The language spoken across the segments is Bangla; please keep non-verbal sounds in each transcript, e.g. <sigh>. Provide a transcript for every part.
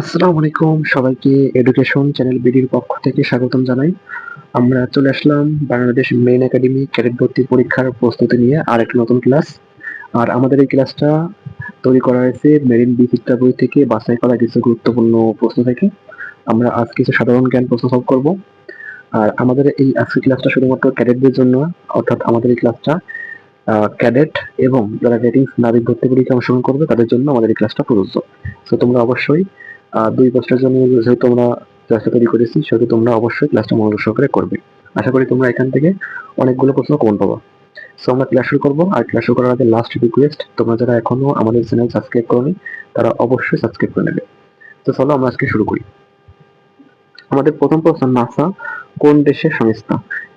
আসসালামু আলাইকুম, সবাইকে এডুকেশন চ্যানেল বিডির পক্ষ থেকে স্বাগতম জানাই। আমরা চলে আসলাম বাংলাদেশ মেইন একাডেমি ক্যাডেট ভর্তি পরীক্ষার প্রস্তুতি নিয়ে আর একটা নতুন ক্লাস। আর আমাদের এই ক্লাসটা তৈরি করা হয়েছে মেরিন বি চিত্রা বই থেকে, বাছাই করা কিছু গুরুত্বপূর্ণ প্রশ্ন থেকে। আমরা আজ কিছু সাধারণ জ্ঞান প্রশ্ন সলভ করব। আর আমাদের এই আজকের ক্লাসটা শুধুমাত্র ক্যাডেটদের জন্য, অর্থাৎ আমাদের এই ক্লাসটা ক্যাডেট এবং যারা রেটিংস নাবিক ভর্তি পরীক্ষা অংশগ্রহণ করবে, তাদের জন্য আমাদের এই ক্লাসটা প্রযোজ্য। তো তোমরা অবশ্যই দুই বছরের জন্য যেহেতু তোমরা ক্লাসটা তৈরি করেছি, সেহেতু তোমরা অবশ্যই ক্লাসটা মনোযোগ সহকারে করবে। আশা করি তোমরা এখান থেকে অনেকগুলো প্রশ্ন কমন পাবা। সো আমরা ক্লাস শুরু করব, আর ক্লাস শুরু করার আগে লাস্ট রিকোয়েস্ট তোমরা যারা এখনও আমাদের চ্যানেল সাবস্ক্রাইব করোনি, তারা অবশ্যই সাবস্ক্রাইব করে নেবে। তো চলো আমরা আজকে শুরু করি। আমাদের প্রথম প্রশ্ন নাসা কোন দেশের সংস্থা?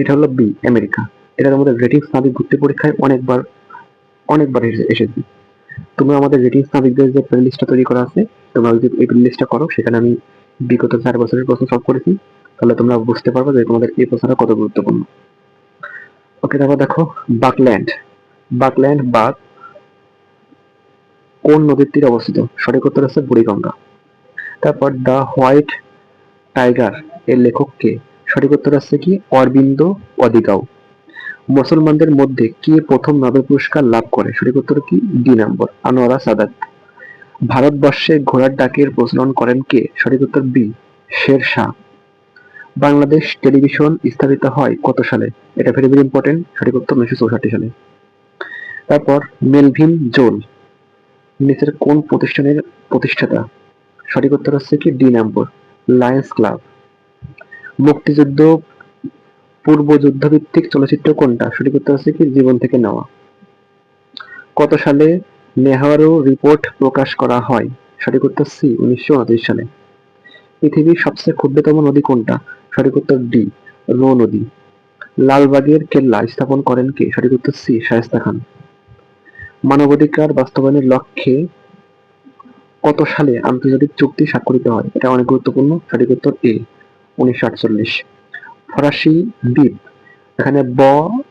এটা হলো বি আমেরিকা এটার আমাদের রেটিংস নাবিক ভর্তি পরীক্ষায় অনেকবার অনেকবার এসেছে। তোমরা আমাদের রেটিংস নাবিকদের যে প্লে লিস্টটা তৈরি করা আছে, তোমরা যদি এই প্লে লিস্টটা করো, সেখানে আমি বিগত চার বছরের প্রশ্ন সলভ করেছি, তাহলে তোমরা বুঝতে পারবে যে তোমাদের এই প্রশ্নটা কত গুরুত্বপূর্ণ। ওকে তারপর দেখো, বাকল্যান্ড। বাকল্যান্ড বাগ কোন নদীর তীরে অবস্থিত? সঠিক উত্তর হচ্ছে বুড়িগঙ্গা। তারপর দ্য হোয়াইট টাইগার এর লেখক কে? সঠিক উত্তর হচ্ছে কি? অরবিন্দ অদিগাও। মুসলমানদের মধ্যে কে প্রথম নোবেল পুরস্কার লাভ করে? সঠিক উত্তর কি? ডি নম্বর। আনোয়ারা সাদাত। ভারতবর্ষে ঘোড়ার ডাকের প্রচলন করেন কে? সঠিক উত্তর বি, শের শাহ। বাংলাদেশ টেলিভিশন স্থাপিত হয় কত সালে? এটা ভেরি ভেরি ইম্পর্টেন্ট সঠিক উত্তর উনিশশো চৌষট্টি সালে। তারপর মেলভিন জোল। নিচের কোন প্রতিষ্ঠানের প্রতিষ্ঠাতা? সঠিক উত্তর হচ্ছে কি? ডি নম্বর। Lions club. মুক্তিযুদ্ধ পূর্ব যুদ্ধভিত্তিক চলচ্চিত্র কোনটা? সঠিক উত্তর হচ্ছে কি? জীবন থেকে নেওয়া। কত সালে নেহরু রিপোর্ট প্রকাশ করা হয়? সঠিক উত্তর সি, উনিশশো উনত্রিশ সালে। পৃথিবীর সবচেয়ে ক্ষুদ্রতম নদী কোনটা? সঠিক উত্তর ডি, রো নদী। লালবাগের কেল্লা স্থাপন করেন কে? সঠিক উত্তর সি, শায়েস্তা খান। মানবাধিকার বাস্তবায়নের লক্ষ্যে কত সালে আন্তর্জাতিক চুক্তি স্বাক্ষরিত হয়? এটা অনেক গুরুত্বপূর্ণ। সঠিক উত্তর এ, উনিশশো আটচল্লিশ। ফরাসি দ্বীপ, এখানে ব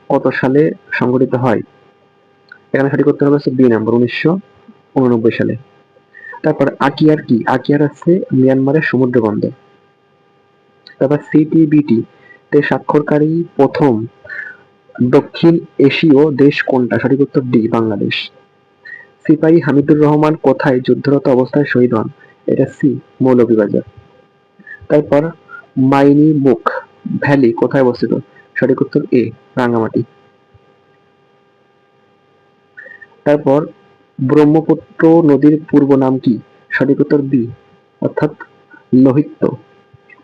কত সালে সংগঠিত হয়? এখানে সঠিক উত্তর হবে বি নম্বর, উনিশশো উননব্বই সালে। তারপর আকিয়ার কি? আকিয়ার আছে মিয়ানমারের সমুদ্র বন্দর তারপর সিটিবিটি তে স্বাক্ষরকারী প্রথম দক্ষিণ এশীয় দেশ কোনটা? সঠিক উত্তর ডি, বাংলাদেশ। সিপাহী হামিদুর রহমান কোথায় যুদ্ধরত অবস্থায় শহীদ হন? এটা সি, মৌলভীবাজার। তারপর মাইনি মুখ। ভ্যালি কোথায় অবস্থিত? সঠিক উত্তর এ, রাঙ্গামাটি। তারপর ব্রহ্মপুত্র নদীর পূর্ব নাম কি? সঠিক উত্তর বি, অর্থাৎ লোহিত্য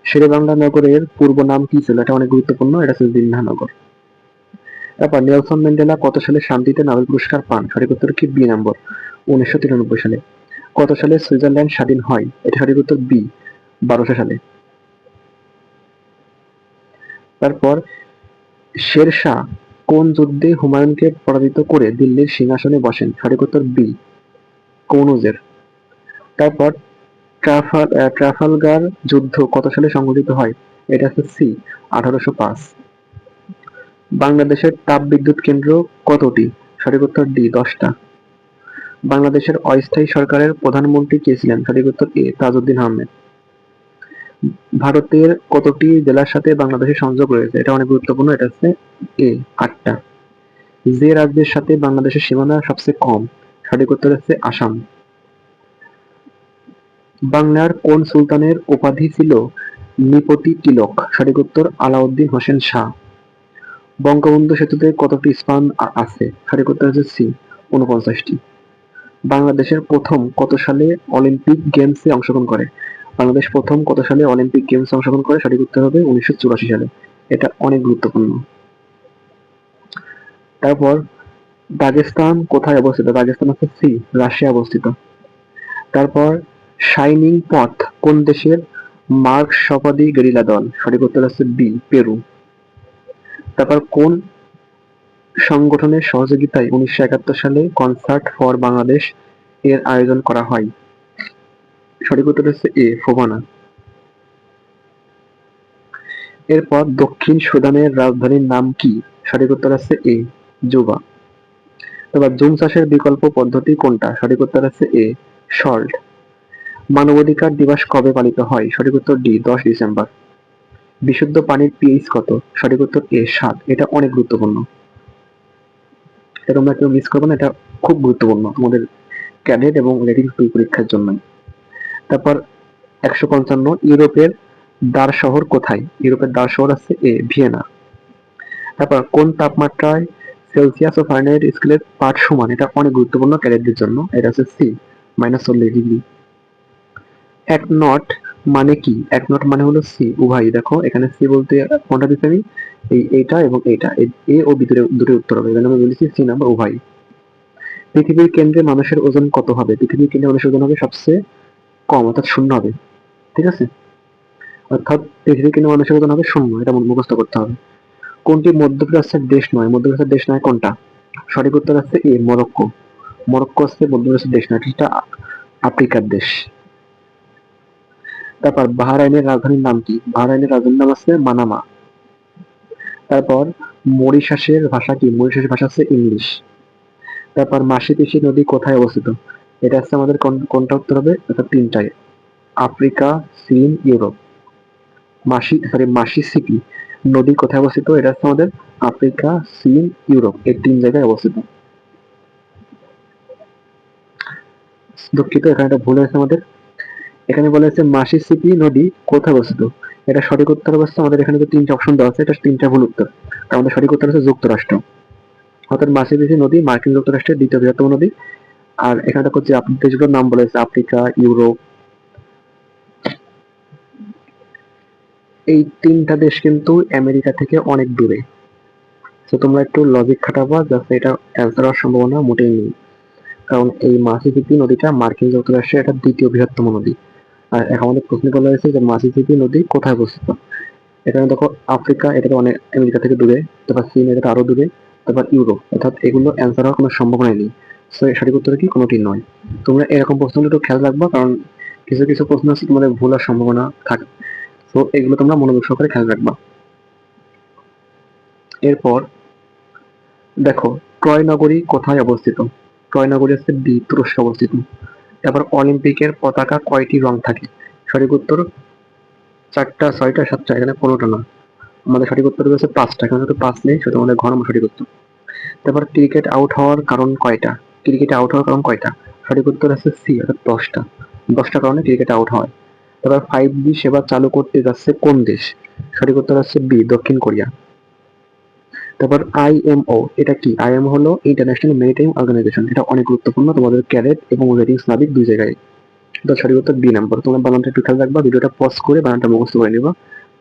শেরেবাংলা নগরের পূর্ব নাম কি ছিল? এটা অনেক গুরুত্বপূর্ণ, এটা ছিল দিনহানগর তারপর নেলসন ম্যান্ডেলা কত সালে শান্তিতে নোবেল পুরস্কার পান? সঠিক উত্তর কি? বি নম্বর, উনিশশো তিরানব্বই সালে। কত সালে সুইজারল্যান্ড স্বাধীন হয়? এটা সঠিক উত্তর বি, বারোশো সালে। তারপর শের শাহ কোন যুদ্ধে হুমায়ুনকে পরাজিত করে দিল্লির সিংহাসনে বসেন? সঠিক উত্তর বি, কৌনুজের। তারপর ট্রাফালগার যুদ্ধ কত সালে সংঘটিত হয়? এটা হচ্ছে সি, আঠারোশো পাঁচ। বাংলাদেশের তাপ বিদ্যুৎ কেন্দ্র কতটি? সঠিক উত্তর ডি, দশটা। বাংলাদেশের অস্থায়ী সরকারের প্রধানমন্ত্রী কে ছিলেন? সঠিক উত্তর এ, তাজউদ্দিন আহমেদ। ভারতের কতটি জেলার সাথে বাংলাদেশের সংযোগ রয়েছে? এটা অনেক গুরুত্বপূর্ণ, এটা হচ্ছে এ, আটটা। যে রাজ্যের সাথে বাংলাদেশের সীমানা সবচেয়ে কম, সঠিক উত্তর হচ্ছে আসাম। বাংলার কোন সুলতানের উপাধি ছিল নিপতি তিলক? সঠিক উত্তর, আলাউদ্দিন হোসেন শাহ। বঙ্গবন্ধু সেতুতে কতটি স্পান আছে? সঠিক উত্তর হচ্ছে সি উনপঞ্চাশটি বাংলাদেশের প্রথম কত সালে অলিম্পিক গেমসে অংশগ্রহণ করে? বাংলাদেশ প্রথম কত সালে অলিম্পিক গেমসে অংশগ্রহণ করে সঠিক উত্তর হবে উনিশশো চুরাশি সালে। এটা অনেক গুরুত্বপূর্ণ। তারপর দাগেস্তান কোথায় অবস্থিত? দাগেস্তান হচ্ছে সি, রাশিয়া অবস্থিত। তারপর শাইনিং পথ, কোন দেশের মার্ক সপাদি গেরিলা দল? সঠিক উত্তর হচ্ছে বি, পেরু। তারপর কোন সংগঠনের সহযোগিতায় উনিশশো একাত্তর সালে কনসার্ট ফর বাংলাদেশ এর আয়োজন করা হয়? সঠিক উত্তর হচ্ছে এ, ফোবানা। এরপর দক্ষিণ সুদানের রাজধানীর নাম কি? সঠিক উত্তর হচ্ছে এ, জুবা। তারপর জুম চাষের বিকল্প পদ্ধতি কোনটা? সঠিক উত্তর হচ্ছে এ, সল্ট। মানবাধিকার দিবস কবে পালিত হয়? সঠিক উত্তর ডি, দশ ডিসেম্বর। বিশুদ্ধ পানির পিএইচ কত? সঠিক উত্তর এ, সাত। এটা অনেক গুরুত্বপূর্ণ। এটা তোমরা কেউ মিস করবে না, এটা খুব গুরুত্বপূর্ণ। আমাদের ক্যাডেট এবং টু পরীক্ষার জন্য। তারপর একশো পঞ্চান্ন, ইউরোপের দ্বার শহর কোথায়? ইউরোপের দ্বার শহর আছে এ, ভিয়েনা। তারপর কোন তাপমাত্রায় সেলসিয়াস ও ফারেনহাইট স্কেলের পাঠ সমান? এটা অনেক গুরুত্বপূর্ণ ক্যাডেটদের জন্য। এটা হচ্ছে সি, মাইনাস চল্লিশ ডিগ্রি। এক নট মানে কি? এক নট মানে হলো সি উভয় দেখো, এখানে সি বলতে কোনটা দিচ্ছি আমি এই এইটা এবং এইটা। এ ও ভিতরে দুটো উত্তর হবে। এখানে আমি বলেছি সি নাম্বার উভয় পৃথিবীর কেন্দ্রে মানুষের ওজন কত হবে? পৃথিবীর কেন্দ্রে মানুষের ওজন হবে সবচেয়ে কম, অর্থাৎ শূন্য হবে। ঠিক আছে? অর্থাৎ পৃথিবীর কেন্দ্রে মানুষের ওজন হবে শূন্য, এটা মুখস্থ করতে হবে। কোনটি মধ্যপ্রাচ্যের দেশ নয়? মধ্যপ্রাচ্যের দেশ নয় কোনটা? সঠিক উত্তর আছে এ, মরক্কো। মরক্কো হচ্ছে মধ্যপ্রাচ্যের দেশ নয়, এটা আফ্রিকার দেশ। তারপর বাহরাইনের রাজধানীর নাম কি? বাহরাইনের রাজধানীর নাম আছে মানামা। তারপর মরিশাসের ভাষা কি? মরিশাসের ভাষা হচ্ছে ইংলিশ। তারপর মাসিপিসি নদী কোথায় অবস্থিত? এটা হচ্ছে আমাদের কোনটা উত্তর হবে? অর্থাৎ তিনটায় আফ্রিকা, চীন, ইউরোপ। মাসি সরি মাসি মাসিসিপি নদী কোথায় অবস্থিত? এটা হচ্ছে আমাদের আফ্রিকা, চীন, ইউরোপ। এই তিন জায়গায় অবস্থিত। দুঃখিত, এখানে একটা ভুল হয়েছে আমাদের। এখানে বলা হয়েছে মাসি মাসিসিপি নদী কোথায় অবস্থিত? এটা সঠিক উত্তর অবস্থা আমাদের এখানে যে তিনটা অপশন দেওয়া আছে, এটা তিনটা ভুল উত্তর। আমাদের সঠিক উত্তর হচ্ছে যুক্তরাষ্ট্র। অর্থাৎ মাসিসিপি নদী, মার্কিন যুক্তরাষ্ট্রের দ্বিতীয় বৃহত্তম নদী। আর এখানে দেখো যে দেশগুলোর নাম বলেছে, আফ্রিকা, ইউরোপ। এই তিনটা দেশ কিন্তু আমেরিকা থেকে অনেক দূরে। তো তোমরা একটু লজিক খাটাবা যাতে এটা অ্যান্সার হওয়ার সম্ভাবনা মোটেই নেই। কারণ এই মাসিসিপি নদীটা মার্কিন যুক্তরাষ্ট্রের একটা দ্বিতীয় বৃহত্তম নদী। আর এখন আমাদের প্রশ্ন বলা হয়েছে যে মাসিসিপি নদী কোথায় অবস্থিত? এখানে দেখো আফ্রিকা এটা তো অনেক আমেরিকা থেকে দূরে, তারপর চীন এটা আরও দূরে, তারপর ইউরোপ। অর্থাৎ এগুলো অ্যান্সার হওয়ার কোনো সম্ভাবনা নেই। সঠিক উত্তর কি? কোনোটি নয়। তোমরা এরকম প্রশ্নগুলো একটু খেয়াল রাখবা, কারণ কিছু কিছু প্রশ্ন আছে তোমাদের ভুল হওয়ার সম্ভাবনা থাকে। তো এগুলো তোমরা মনোযোগ সহকারে খেয়াল রাখবা। এরপর, দেখো ট্রয় নগরী কোথায় অবস্থিত? ট্রয় নগরী হচ্ছে বি, তুরস্কে অবস্থিত। তারপর অলিম্পিকের পতাকা কয়টি রং থাকে? সঠিক উত্তর, চারটা, ছয়টা, সাতটা, এখানে কোনোটা না আমাদের সঠিক উত্তর রয়েছে পাঁচটা, এখানে পাঁচ নেই সেটা আমাদের ঘন সঠিক উত্তর। তারপর ক্রিকেট আউট হওয়ার কারণ কয়টা? ক্রিকেটে আউট হওয়ার কারণ কয়টা? সঠিক উত্তর আছে সি অর্থাৎ দশটা। দশটা কারণে ক্রিকেট আউট হয়। তারপর ফাইভ জি সেবা চালু করতে যাচ্ছে কোন দেশ? সঠিক উত্তর আছে বি দক্ষিণ কোরিয়া। তারপর আইএমও এটা কি? আইএমও হলো ইন্টারন্যাশনাল মেরিটাইম অর্গানাইজেশন এটা অনেক গুরুত্বপূর্ণ, তোমাদের ক্যারেট এবং রেটিংস নাবিক দুই জায়গায়। তো সঠিক উত্তর বি নাম্বার তোমরা বানানটা একটু খেয়াল রাখবা, ভিডিওটা পজ করে বানানটা মুখস্থ করে নিবা।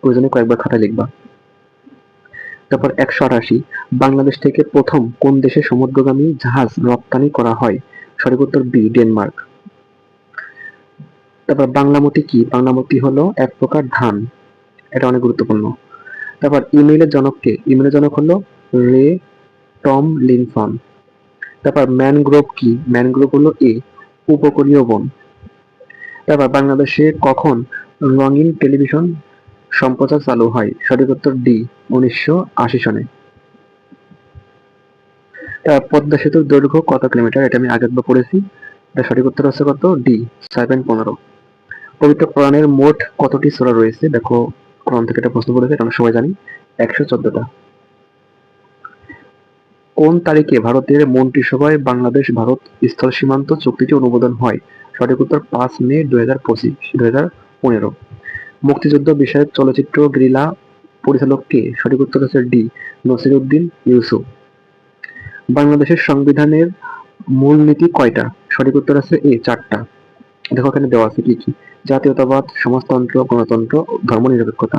প্রয়োজনে কয়েকবার খাতা লিখবা। তারপর একশো আটাশি। বাংলাদেশ থেকে প্রথম কোন দেশে সমুদ্রগামী জাহাজ রপ্তানি করা হয়? সঠিক উত্তর বি, ডেনমার্ক। তারপর বাংলামতি কি? বাংলামতি হলো এক প্রকার ধান। এটা অনেক গুরুত্বপূর্ণ। তারপর ইমেইলের জনককে ইমেইলের জনক হলো রে টম লিনসন তারপর ম্যানগ্রোভ কি? ম্যানগ্রোভ হলো এ, উপকূলীয় বন। তারপর বাংলাদেশে কখন রঙিন টেলিভিশন সম্প্রচার চালু হয় সঠিক উত্তর ডি, উনিশশো আশি সনে। পদ্মা সেতুর দৈর্ঘ্য কত কিলোমিটার, এটা আমি আগের বার পড়েছি। এটা সঠিক উত্তর হচ্ছে কত? ডি সেভেন পনেরো। পবিত্র কোরআনের মোট কতটি সোরা রয়েছে? দেখো, কোরআন থেকে একটা প্রশ্ন করেছে, এটা আমরা সবাই জানি। একশো চোদ্দটা। কোন তারিখে ভারতের মন্ত্রিসভায় বাংলাদেশ ভারত স্থল সীমান্ত চুক্তিটি অনুমোদন হয়? সঠিক উত্তর পাঁচ মে দুই হাজার পঁচিশ, দুই হাজার পনেরো। মুক্তিযুদ্ধ বিষয়ক চলচ্চিত্র গ্রিলা পরিচালক কে সঠিক উত্তর হচ্ছে ডি, নসিরুদ্দিন ইউসুফ। বাংলাদেশের সংবিধানের মূলনীতি কয়টা? সঠিক উত্তর আছে এ, চারটা। দেখো এখানে দেওয়া আছে কি কি? জাতীয়তাবাদ, সমাজতন্ত্র, গণতন্ত্র, ধর্মনিরপেক্ষতা।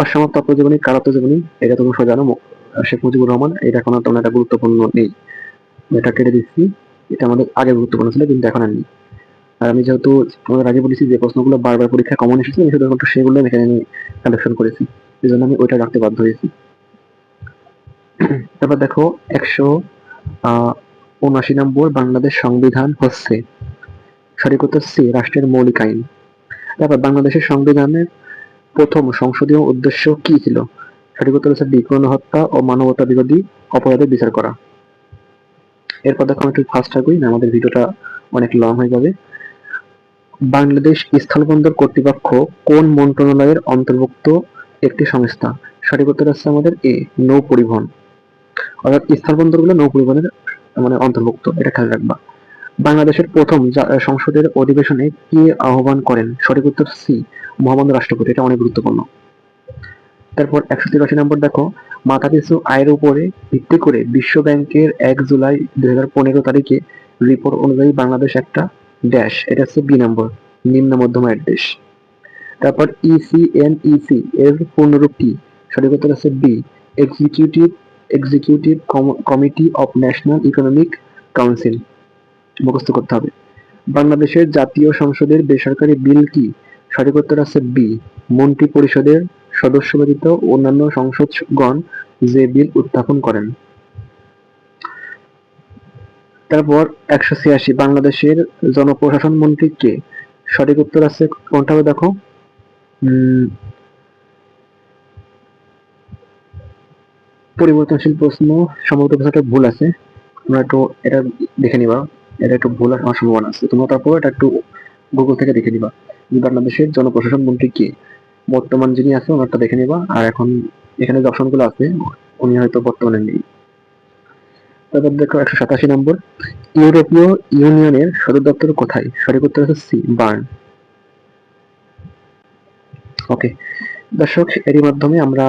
অসমাপ্ত আত্মজীবনী কার আত্মজীবনী এটা তুমি জানো শেখ মুজিবুর রহমান, এটা এখন তেমন একটা গুরুত্বপূর্ণ নেই। এটা কেটে দিচ্ছি। এটা আমাদের আগে গুরুত্বপূর্ণ ছিল, কিন্তু এখন আর নেই। আর আমি যেহেতু তোমাদের আগে বলেছি যে প্রশ্নগুলো বারবার পরীক্ষায় কমন এসেছে, আমি শুধুমাত্র সেগুলো এখানে আমি কালেকশন করেছি। এই জন্য আমি ওইটা রাখতে বাধ্য হয়েছি। <clears throat> তারপর দেখো, একশো উনআশি নম্বর বাংলাদেশ সংবিধান হচ্ছে। সঠিক উত্তর সি, রাষ্ট্রের মৌলিক আইন। তারপর বাংলাদেশের সংবিধানের প্রথম সংসদীয় উদ্দেশ্য কি ছিল? সঠিক উত্তর হচ্ছে বিকরণ হত্যা ও মানবতা বিরোধী অপরাধের বিচার করা। এরপর দেখো, আমি একটু ফাস্ট থাকুই না আমাদের ভিডিওটা অনেক লং হয়ে যাবে। বাংলাদেশ স্থলবন্দর কর্তৃপক্ষ কোন মন্ত্রণালয়ের অন্তর্ভুক্ত একটি সংস্থা? সঠিক উত্তর হচ্ছে আমাদের এ নৌ পরিবহন অর্থাৎ স্থলবন্দরগুলো নৌ পরিবহনের মানে অন্তর্ভুক্ত, এটা খেয়াল রাখবা। বাংলাদেশের প্রথম সংসদের অধিবেশনে কে আহ্বান করেন? সঠিক উত্তর সি, মহামান্য রাষ্ট্রপতি, এটা অনেক গুরুত্বপূর্ণ। তারপর একশো তিরাশি নম্বর দেখো, মাথাপিছু আয়ের উপরে ভিত্তি করে বিশ্ব ব্যাংকের এক জুলাই দুই হাজার পনেরো তারিখে রিপোর্ট অনুযায়ী বাংলাদেশ একটা ড্যাশ এটা হচ্ছে বি নম্বর নিম্ন মধ্যম দেশ তারপর E ইসিএনইসি এর পূর্ণরূপ কি? সঠিক উত্তর হচ্ছে B executive executive committee of national economic council মুখস্থ করতে হবে। বাংলাদেশের জাতীয় সংসদের বেসরকারি বিল কি? সঠিক উত্তর আছে বি মন্ত্রী পরিষদের সদস্য ব্যতীত অন্যান্য সংসদগণ যে বিল উত্থাপন করেন। তারপর একশো ছিয়াশি বাংলাদেশের জনপ্রশাসন মন্ত্রী কে সঠিক উত্তর আছে কোনটা হবে দেখো? পরিবর্তনশীল প্রশ্ন, সম্ভবত ভুল আছে। তোমরা একটু এটা দেখে নিবা। এটা একটু ভুল হওয়ার সম্ভাবনা আছে। তোমরা তারপর এটা একটু গুগল থেকে দেখে নিবা। বাংলাদেশের জনপ্রশাসন মন্ত্রী কে বর্তমান যিনি আছে ওনারটা দেখে নিবা। আর এখন এখানে যে অপশনগুলো আছে, উনি হয়তো বর্তমানে নেই। তারপর দেখো একশো সাতাশি নম্বর। ইউরোপীয় ইউনিয়নের সদর দপ্তর কোথায়? সঠিক উত্তর হচ্ছে সি, বার্ন। ওকে। দর্শক, এরই মাধ্যমে আমরা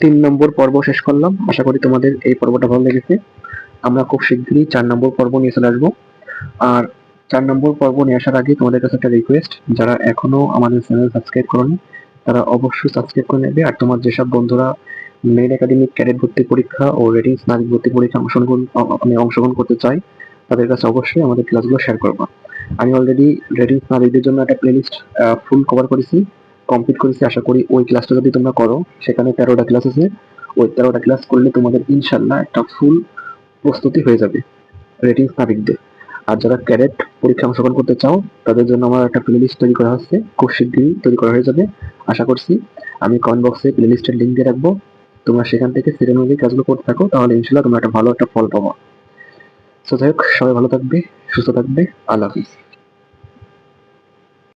তিন নম্বর পর্ব শেষ করলাম। আশা করি তোমাদের এই পর্বটা ভালো লেগেছে। আমরা খুব শীঘ্রই চার নম্বর পর্ব নিয়ে চলে আসব। আর চার নম্বর পর্ব নিয়ে আসার আগে তোমাদের কাছে একটা রিকোয়েস্ট যারা এখনও আমাদের চ্যানেল সাবস্ক্রাইব করনি তারা অবশ্যই সাবস্ক্রাইব করে নেবে। আর তোমার যেসব বন্ধুরা মেল একাডেমিক ক্যাডেট ভর্তি পরীক্ষা ও রেটিং স্নাতক ভর্তি পরীক্ষা অংশগ্রহণ মানে অংশগ্রহণ করতে চাই, তাদের কাছে অবশ্যই আমাদের ক্লাসগুলো শেয়ার করবা। আমি অলরেডি রেটিংস স্নাতকদের জন্য একটা প্লেলিস্ট ফুল কভার করেছি কমপ্লিট করেছি। আশা করি ওই ক্লাসটা যদি তোমরা করো, সেখানে তেরোটা ক্লাস আছে। ওই তেরোটা ক্লাস করলে তোমাদের ইনশাল্লাহ একটা ফুল প্রস্তুতি হয়ে যাবে রেটিংস নাবিকদের আর যারা ক্যারেট পরীক্ষা অংশগ্রহণ করতে চাও, তাদের জন্য আমার একটা প্লেলিস্ট তৈরি করা হচ্ছে, খুব শীঘ্রই তৈরি করা হয়ে যাবে, আশা করছি। আমি কমেন্ট বক্সে প্লেলিস্টের লিঙ্ক দিয়ে রাখব। তোমরা সেখান থেকে অনুযায়ী কাজগুলো করতে থাকো, তাহলে ইনশাল্লাহ তোমরা একটা ভালো একটা ফল পাবো। সো যাই হোক, সবাই ভালো থাকবে, সুস্থ থাকবে, আল্লাহ হাফিজ।